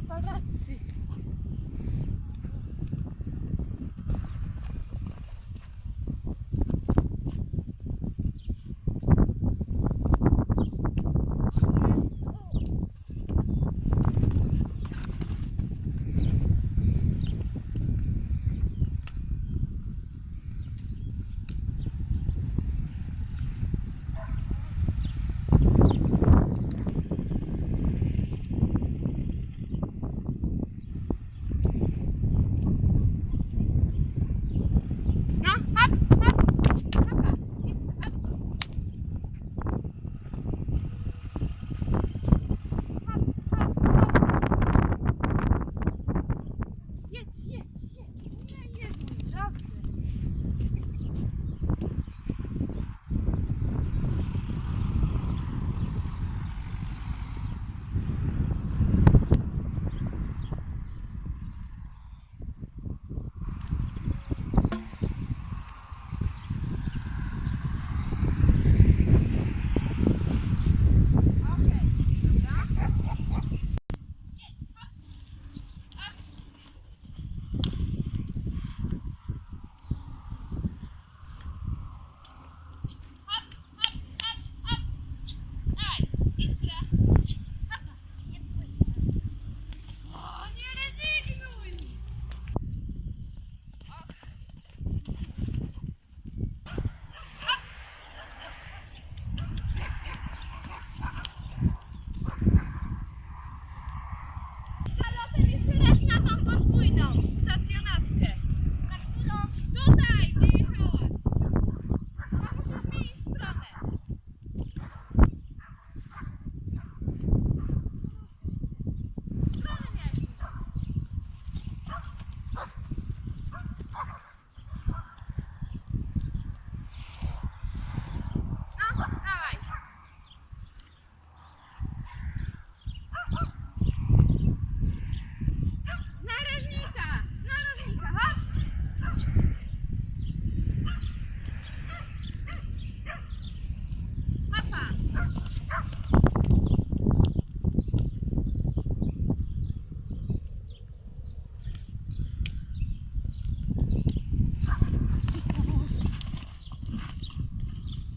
paparazzi.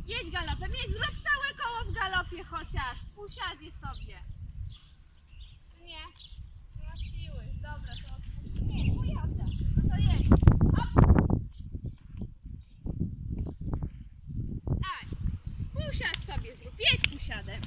Jedź galopem, jedź, zrób całe koło w galopie chociaż. Usiadzie sobie. Nie. Nie ma siły. Dobra, to odpuszczę. Nie, ujadę. No to jedź. Op. Aj. Sobie zrób. Jedź pusiadem.